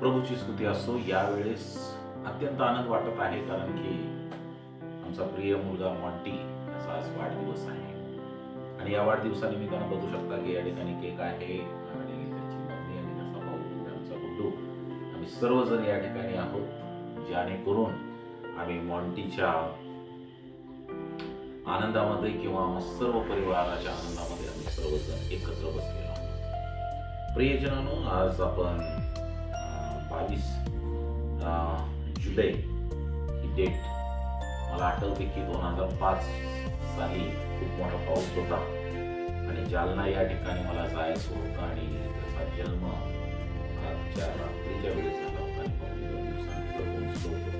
प्रभूची स्तुती असो यावेळेस अत्यंत आनंद वाटत आहे कारण की आमचा प्रिय मुलगा मॉन्टी याचा आज वाढदिवस आहे. आणि या वाढदिवसानिमित्तानं बघू शकता की या ठिकाणी केक आहे आणि त्याची मम्मी आणि त्याचा भाऊ आमचा आम्ही सर्वजण या ठिकाणी आहोत जेणेकरून आम्ही मॉन्टीच्या आनंदामध्ये किंवा आम्हा सर्व परिवाराच्या आनंदामध्ये आम्ही सर्वजण एकत्र बसलेलो आहोत. प्रियजनानो आज आपण बावीस जुलै ही डेट मला आठवते की दोन हजार पाच साली खूप मोठा पाऊस होता. आणि जालना या ठिकाणी मला जायचं होतं आणि त्याचा जन्म रातच्या रात्रीच्या वेळेस झाला होता आणि दोन पोहोचलो होतो.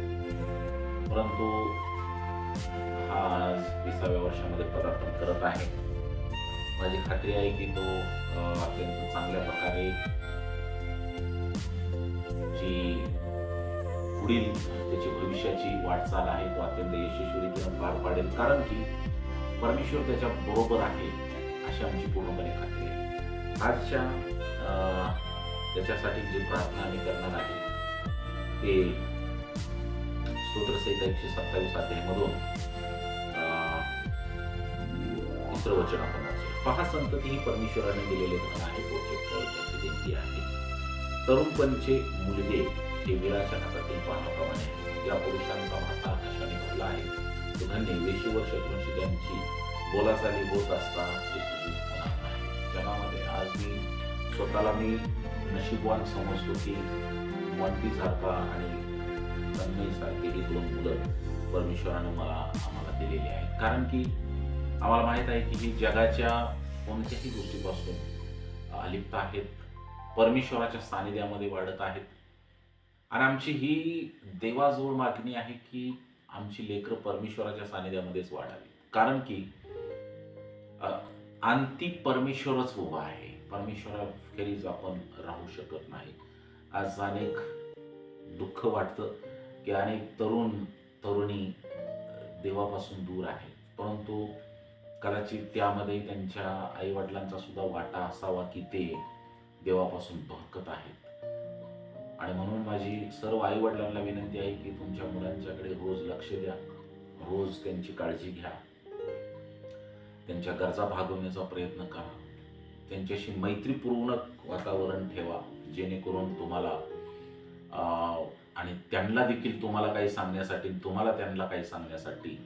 परंतु हा आज विसाव्या वर्षामध्ये पदार्पण करत आहे. माझी खात्री आहे की तो अत्यंत चांगल्या प्रकारे पुढील त्याची भविष्याची वाटचाल आहे तो अत्यंत यशस्वीरित्यानं पार पाडेल. कारण की परमेश्वर त्याच्या बरोबर आहे अशी आमची पूर्णपणे खात्री आहे. आजच्या त्याच्यासाठी जी प्रार्थना आम्ही करणार आहे ते स्तोत्रसहिता एकशे सत्तावीस अध्यायमधून तिसरं वचन आपण पहा संतती ही परमेश्वराने दिलेले धन आहे फळ त्याची देणगी आहे. तरुणपणचे मुलगे वीराच्या हातातील पानाप्रमाणे आहे. ज्या पुरुषांचा माता आकाशाने भरला आहे तो धन्य वर्ष शत्रूंशी त्यांची बोलाचाली होत असताना ते तुझी होणार नाही जगामध्ये आज मी स्वतःला मी नशीबवान समजतो की मॉन्टी आणि अन्यसारखे ही दोन मुलं परमेश्वरानं मला आम्हाला दिलेली आहेत कारण की आम्हाला माहीत आहे की ही जगाच्या कोणत्याही गोष्टीपासून अलिप्त आहेत. परमेश्वराच्या सानिध्यामध्ये वाढत आहेत. आणि आमची ही देवाजवळ मागणी आहे की आमची लेकरं परमेश्वराच्या सानिध्यामध्येच वाढावी. कारण की अंतिम परमेश्वरच उभा आहे. परमेश्वराखेरीज आपण राहू शकत नाही. आज अनेक दुःख वाटतं की अनेक तरुण तरुणी देवापासून दूर आहेत. परंतु कदाचित त्यामध्ये त्यांच्या आईवडिलांचा सुद्धा वाटा असावा की ते देवापासून भरकत आहेत. आणि म्हणून माझी सर्व आईवडिलांना विनंती आहे की तुमच्या मुलांच्याकडे रोज लक्ष द्या. रोज त्यांची काळजी घ्या. त्यांच्या गरजा भागवण्याचा प्रयत्न करा. त्यांच्याशी मैत्रीपूर्ण वातावरण ठेवा जेणेकरून तुम्हाला आणि त्यांना देखील तुम्हाला काही सांगण्यासाठी तुम्हाला त्यांना काही सांगण्यासाठी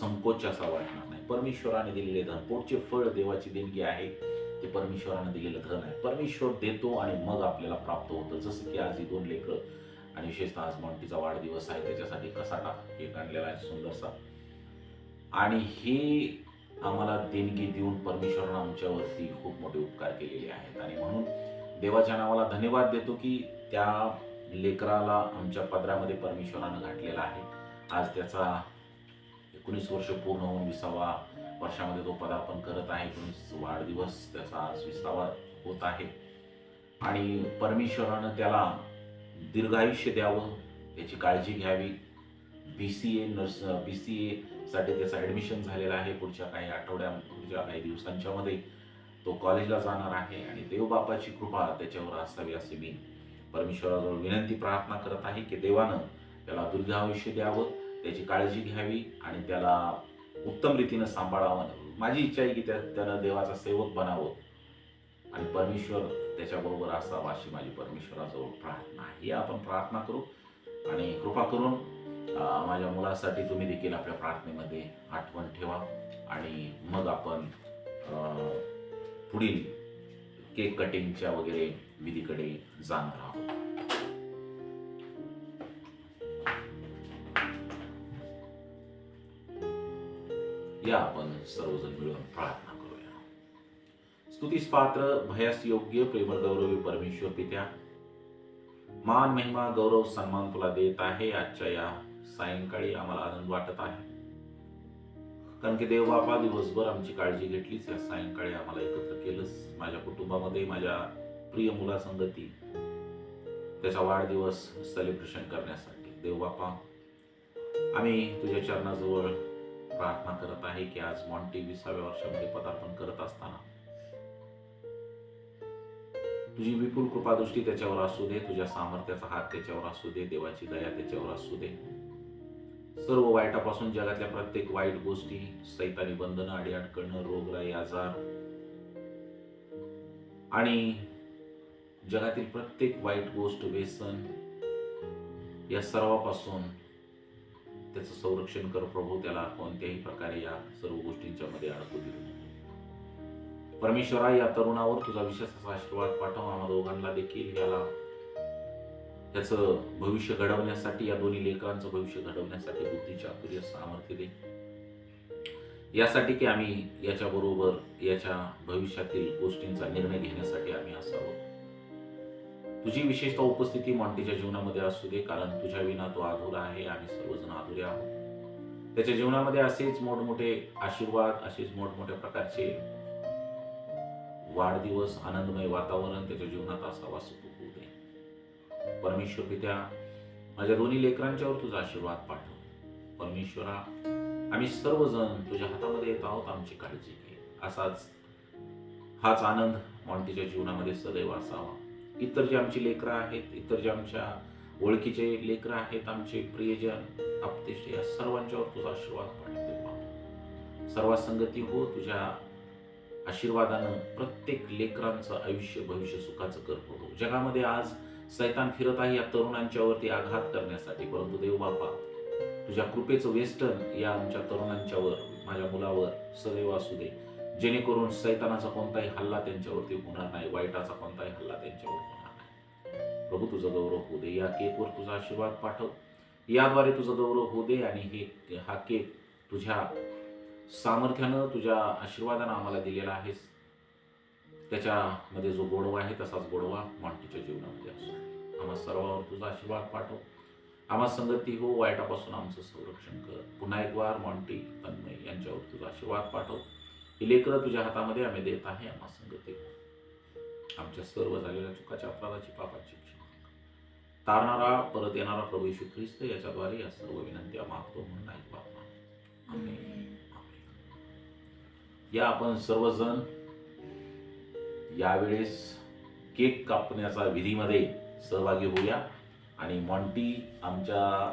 संकोच असा वाटणार नाही. परमेश्वराने दिलेले धनपोटचे फळ देवाची देणगी आहे. ते परमेश्वराने दिलेलं धन आहे. परमेश्वर देतो आणि मग आपल्याला प्राप्त होतं. जसं की आज ही दोन लेकरं आणि विशेषतः आज मॉन्टीचा वाढदिवस आहे त्याच्यासाठी कसाटा केक आणलेला आहे सुंदरसा. आणि हे आम्हाला देणगी देऊन परमेश्वरानं आमच्यावरती खूप मोठे उपकार केलेले आहेत. आणि म्हणून देवाच्या नावाला धन्यवाद देतो की त्या लेकराला आमच्या पदरामध्ये परमेश्वरानं घातलेला आहे. आज त्याचा एकोणीस वर्ष पूर्ण होऊन विसावा वर्षामध्ये तो पदार्पण करत आहे एकोणीस वाढदिवस त्याचा आज होत आहे. आणि परमेश्वरानं त्याला दीर्घायुष्य द्यावं त्याची काळजी घ्यावी. B C A nurse B C एसाठी त्याचं ॲडमिशन झालेलं आहे. पुढच्या काही आठवड्या पुढच्या काही दिवसांच्यामध्ये तो कॉलेजला जाणार आहे. आणि देवबापाची कृपा त्याच्यावर असावी असे मी परमेश्वराजवळ विनंती प्रार्थना करत आहे की देवानं त्याला दीर्घायुष्य द्यावं त्याची काळजी घ्यावी आणि त्याला उत्तम रीतीनं सांभाळावं. माझी इच्छा आहे की त्या त्यानं देवाचा सेवक बनावं. आणि परमेश्वर त्याच्याबरोबर असावा अशी माझी परमेश्वराजवळ प्रार्थना आहे. ही आपण प्रार्थना करू आणि कृपा करून माझ्या मुलासाठी तुम्ही देखील आपल्या प्रार्थनेमध्ये आठवण ठेवा आणि मग आपण पुढील केक कटिंगच्या वगैरे विधीकडे जाणार आहोत. या आपण सर्वजण मिळून प्रार्थना करूया. स्तुतीस पात्र भयास योग्य प्रेमळ गौरवी परमेश्वर पित्या मान महिमा गौरव सन्मान तुला देत आहे. आजच्या या सायंकाळी आम्हाला आनंद वाटत आहे. कारण की देव बापा दिवसभर आमची काळजी घेतलीच. या सायंकाळी आम्हाला एकत्र केलंच माझ्या कुटुंबामध्ये माझ्या प्रिय मुलासंगती त्याचा वाढदिवस सेलिब्रेशन करण्यासाठी. देव बापा आम्ही तुझ्या चरणाजवळ प्रार्थना करत आहे की आज मॉन्टी विसाव्या वर्षामध्ये पदार्पण करत असताना. तुझी विपुल कृपादृष्टी त्याच्यावर असू दे तुझ्या सामर्थ्याचा हात त्याच्यावर असू दे देवाची दया त्याच्यावर असू दे. सर्व वाईटापासून जगातल्या प्रत्येक वाईट गोष्टी सैतानी बंधनं अडीअडकणं रोगराई आजार आणि जगातील प्रत्येक वाईट गोष्ट व्यसन या सर्वापासून त्याचं संरक्षण कर प्रभू त्याला कोणत्याही प्रकारे या सर्व गोष्टींच्या मध्ये अडकू दिले परमेश्वरा या तरुणावर तुझा विशेष असा आशीर्वाद पाठव. आम्हा दोघांना देखील याला त्याचं भविष्य घडवण्यासाठी या दोन्ही लेकरांचं भविष्य घडवण्यासाठी बुद्धीच्या चातुर्य सामर्थ्य दे. यासाठी की आम्ही याच्या बरोबर याच्या भविष्यातील गोष्टींचा निर्णय घेण्यासाठी आम्ही असावं. तुझी विशेषतः उपस्थिती मॉन्टीच्या जीवनामध्ये असू दे कारण तुझ्या विना तो अधुरा आहे आम्ही सर्वजण अधुरे आहोत. त्याच्या जीवनामध्ये असेच मोठमोठे आशीर्वाद असेच मोठमोठ्या प्रकारचे वाढदिवस आनंदमय वातावरण त्याच्या जीवनात असावा सुखू होऊ दे. परमेश्वर पित्या माझ्या दोन्ही लेकरांच्यावर तुझा आशीर्वाद पाठव. परमेश्वरा आम्ही सर्वजण तुझ्या हातामध्ये येत आहोत आमची काळजी घे. असाच हाच आनंद मॉन्टीच्या जीवनामध्ये सदैव असावा. इतर जे आमची लेकरं आहेत इतर जे आमच्या ओळखीचे लेकरं आहेत आमचे प्रियजन आपतेश या सर्वांच्यावर तुझा आशीर्वाद पाठवते बाबा. सर्वांसंगती हो तुझ्या आशीर्वादानं प्रत्येक लेकरांचं आयुष्य भविष्य सुखाचं कर प्रभू. जगामध्ये आज सैतान फिरत आहे या तरुणांच्यावरती आघात करण्यासाठी. परंतु देव बापा तुझ्या कृपेचं वेस्टर्न या आमच्या तरुणांच्यावर माझ्या मुलावर सदैव असू दे. जेणेकरून सैतानाचा कोणताही हल्ला त्यांच्यावरती होणार नाही वाईटाचा कोणताही हल्ला त्यांच्यावर होणार नाही. प्रभू तुझं गौरव होऊ दे. या केकवर तुझा आशीर्वाद पाठव. याद्वारे तुझं गौरव होऊ दे आणि हे हा केक तुझ्या सामर्थ्यानं तुझ्या आशीर्वादानं आम्हाला दिलेला आहेस. त्याच्यामध्ये जो गोडवा आहे तसाच गोडवा मॉन्टीच्या जीवनामध्ये असतो आम्हा सर्वांवर तुझा आशीर्वाद पाठव. आम्हा संगती हो वाईटापासून आमचं संरक्षण कर. पुन्हा एक वार मॉन्टी तन्मय. यांच्यावर तुझा आशीर्वाद पाठव. ही लेकरं तुझ्या हातामध्ये आम्ही देत आहे आम्हा संगती आमच्या सर्व झालेल्या चुकाच्या अपराधाची पापाची. तारणारा परत येणारा प्रभू येशू ख्रिस्त याच्याद्वारे या सर्व विनंत्या मागतो म्हणून बाबा आमेन. या आपण सर्वजण यावेळेस केक कापण्याचा विधीमध्ये सहभागी होऊया आणि मॉन्टी आमच्या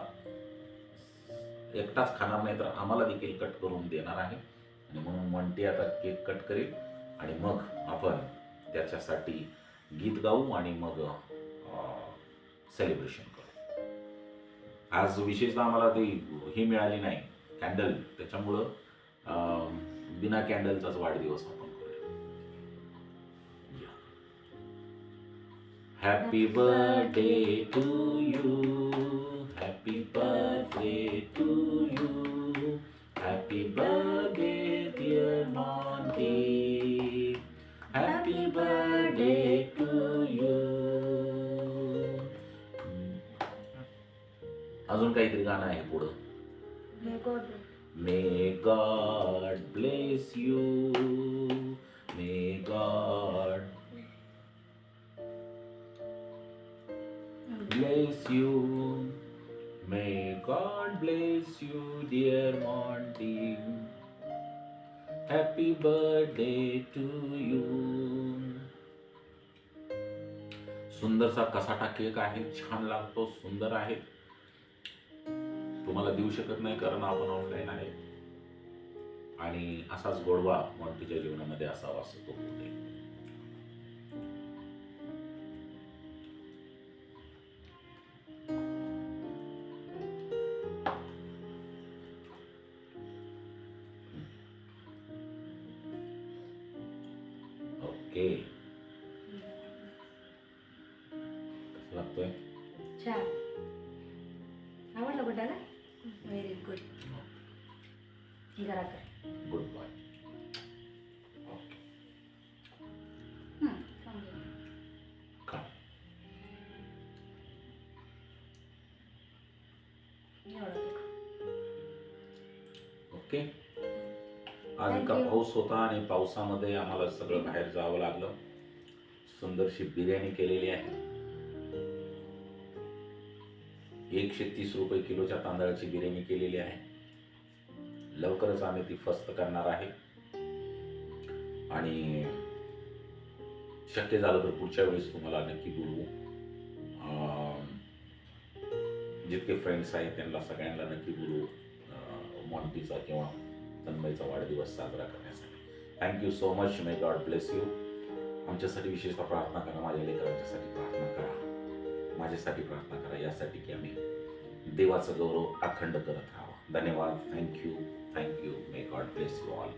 एकटाच खाणार नाही तर आम्हाला देखील कट करून देणार आहे आणि म्हणून मॉन्टी आता केक कट करेल आणि मग आपण त्याच्यासाठी गीत गाऊ आणि मग सेलिब्रेशन करू. आज विशेषतः आम्हाला ती ही मिळाली नाही कॅन्डल त्याच्यामुळं बिना कॅन्डलचाच वाढदिवस आपण करूया. Happy birthday to you happy birthday to you happy birthday dear Monty happy birthday to you अजून काहीतरी गाणं आहे पुढं May God bless you. May God bless you. May God bless you, dear Monty. Happy birthday to you सुंदरसा cassata cake आहे छान लागतो सुंदर आहे. तुम्हाला देऊ शकत नाही कारण आपण ऑनलाईन आहे. आणि असाच गोडवा मॉन्टीच्या जीवनामध्ये असावा असं तो ओके कसं लागतोय छान आवडलं गुड्डाला व्हेरी गुड घरा कर गुड बाय. ओके आज इतका. पाऊस होता आणि पावसामध्ये आम्हाला सगळं बाहेर जावं लागलं. सुंदरशी बिर्याणी केलेली आहे. एकशे तीस रुपये किलोच्या तांदळाची बिर्याणी केलेली आहे. लवकरच आम्ही ती फस्त करणार आहे. आणि शक्य झालं तर पुढच्या वेळेस तुम्हाला नक्की बोलवू. जितके फ्रेंड्स आहेत त्यांना सगळ्यांना नक्की बोलवू मॉन्टीचा किंवा तन्मयचा वाढदिवस साजरा करण्यासाठी. Thank you so much may God bless you आमच्यासाठी विशेषतः प्रार्थना करा. माझ्या लेकरांच्यासाठी प्रार्थना करा. माझ्यासाठी प्रार्थना करा. यासाठी की आम्ही देवाचा गौरव अखंड करत राहावा. धन्यवाद. Thank you thank you may God bless you all